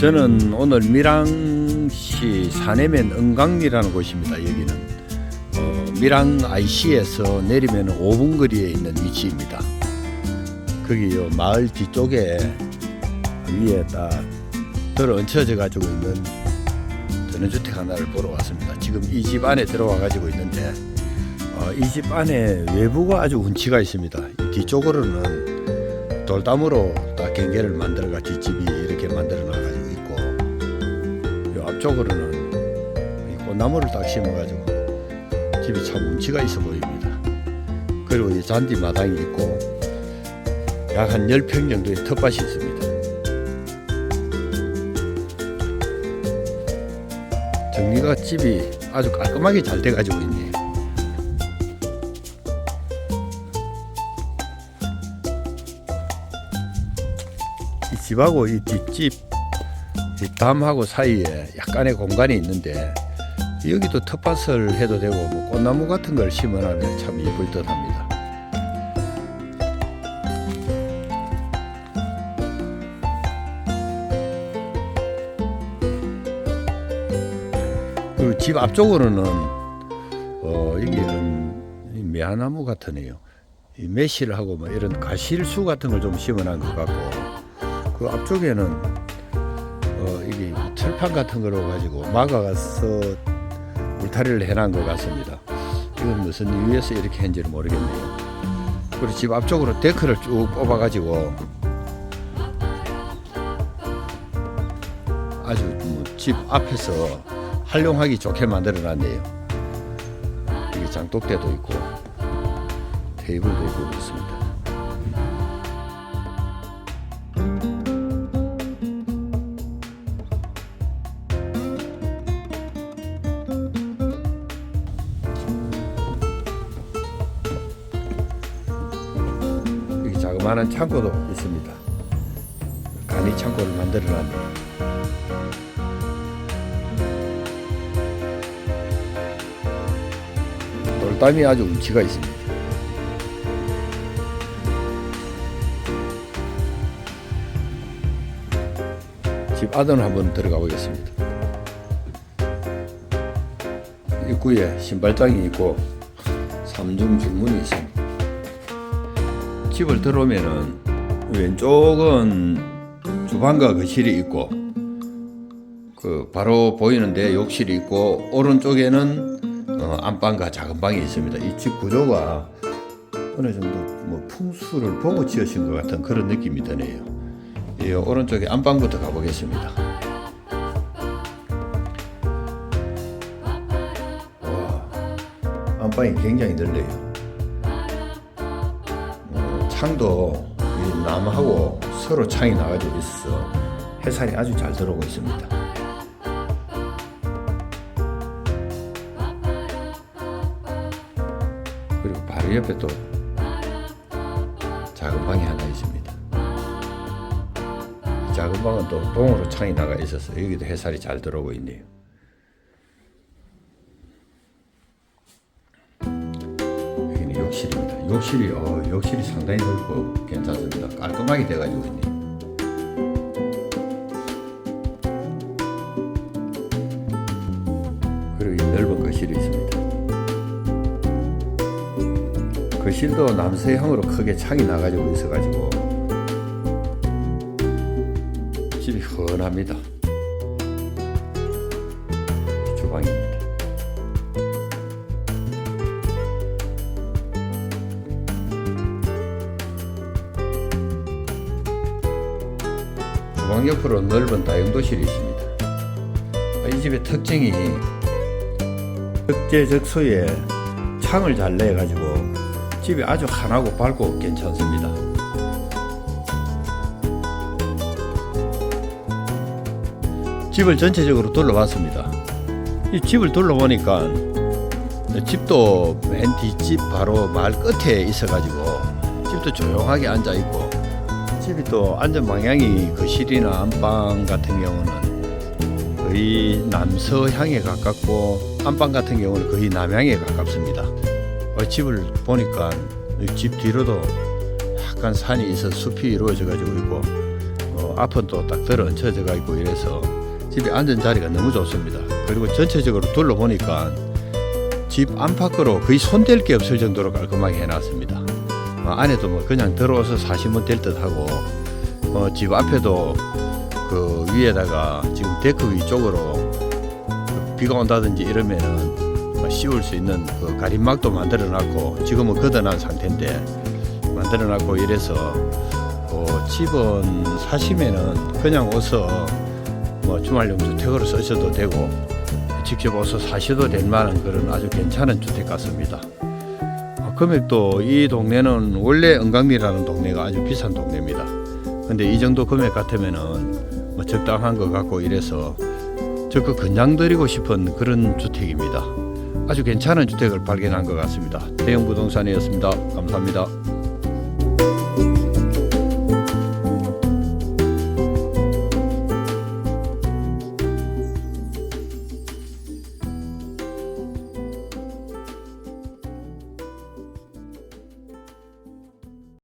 저는 오늘 밀양시 사내면 은강리라는 곳입니다. 여기는 어, 밀양 IC에서 내리면 5분 거리에 있는 위치입니다. 거기 요 마을 뒤쪽에 위에 딱 들어 얹혀져 가지고 있는 전원주택 하나를 보러 왔습니다. 지금 이 집 안에 들어와 가지고 있는데 어, 이집 안에 외부가 아주 운치가 있습니다. 이 뒤쪽으로는 돌담으로 딱 경계를 만들어가 뒷집이 이렇게 만들어 놔가 있고 이 꽃나무를 딱 심어가지고 집이 참 운치가 있어 보입니다. 그리고 이 잔디 마당이 있고 약 한 10평 정도의 텃밭이 있습니다. 정리가 집이 아주 깔끔하게 잘 돼가지고 있네요. 이 집하고 이 뒷집 이 담하고 사이에 약간의 공간이 있는데 여기도 텃밭을 해도 되고 뭐 꽃나무 같은 걸 심어놓으면 참 예쁠 듯 합니다. 그리고 집 앞쪽으로는 어 여기는 이 매화나무 같으네요. 이 매실하고 뭐 이런 가실수 같은 걸 좀 심어놓은 것 같고 그 앞쪽에는 어 이게 철판 같은 거로 가지고 막아가서 울타리를 해놓은 것 같습니다. 이건 무슨 이유에서 이렇게 한지는 모르겠네요. 그리고 집 앞쪽으로 데크를 쭉 뽑아가지고 아주 뭐 집 앞에서 활용하기 좋게 만들어놨네요. 이게 장독대도 있고 테이블도 있고 그렇습니다. 여기 자그마한 창고도 있습니다. 간이 창고를 만들어 놨네요. 돌담이 아주 운치가 있습니다. 집 안으로 한번 들어가 보겠습니다. 입구에 신발장이 있고 삼중 중문이 있습니다. 집을 들어오면은 왼쪽은 주방과 거실이 있고 그 바로 보이는데 욕실이 있고 오른쪽에는 어, 안방과 작은 방이 있습니다. 이 집 구조가 어느 정도 뭐 풍수를 보고 지으신 것 같은 그런 느낌이 드네요. 이 오른쪽에 안방부터 가보겠습니다. 와, 안방이 굉장히 넓네요. 어, 창도 이 나무하고 서로 창이 나가지고 있어서 해살이 아주 잘 들어오고 있습니다. 그리고 바로 옆에 또 작은 방이 하나 있습니다. 이 작은 방은 또 동으로 창이 나가 있어서 여기도 햇살이 잘 들어오고 있네요. 욕실입니다. 욕실이 어, 욕실이 상당히 넓고 괜찮습니다. 깔끔하게 돼가지고 있네요. 그리고 이 넓은 거실이 있습니다. 거실도 남서향으로 크게 창이 나가지고 있어가지고 집이. 주방입니다. 주방 옆으로 넓은 다용도실이 있습니다. 이 집의 특징이 적재적소에 창을 잘 내가지고 집이 아주 환하고 밝고 괜찮습니다. 집을 전체적으로 둘러봤습니다. 이 집을 둘러보니까 집도 맨 뒷집 바로 마을 끝에 있어가지고 집도 조용하게 앉아 있고 집이 또 앉은 방향이 거실이나 안방 같은 경우는 거의 남서향에 가깝고 안방 같은 경우는 거의 남향에 가깝습니다. 어, 집을 보니까 이집 뒤로도 약간 산이 있어 숲이 이루어져 가지고 있고 어, 앞은 또 딱 들어 얹혀져가 있고 이래서 집에 앉은 자리가 너무 좋습니다. 그리고 전체적으로 둘러보니까 집 안팎으로 거의 손댈 게 없을 정도로 깔끔하게 해놨습니다. 어, 안에도 뭐 그냥 들어와서 사시면 될 듯하고 어, 집 앞에도 그 위에다가 지금 데크 위쪽으로 그 비가 온다든지 이러면은 뭐 씌울 수 있는 그 가림막도 만들어 놨고 지금은 걷어난 상태인데 만들어 놨고 이래서 어, 집은 사시면은 그냥 와서 뭐 주말 용주택으로 쓰셔도 되고 직접 와서 사셔도 될 만한 그런 아주 괜찮은 주택 같습니다. 아, 금액도 이 동네는 원래 은강리라는 동네가 아주 비싼 동네입니다. 근데 이 정도 금액 같으면은 뭐 적당한 것 같고 이래서 적극 권장 드리고 싶은 그런 주택입니다. 아주 괜찮은 주택을 발견한 것 같습니다. 대형 부동산이었습니다. 감사합니다.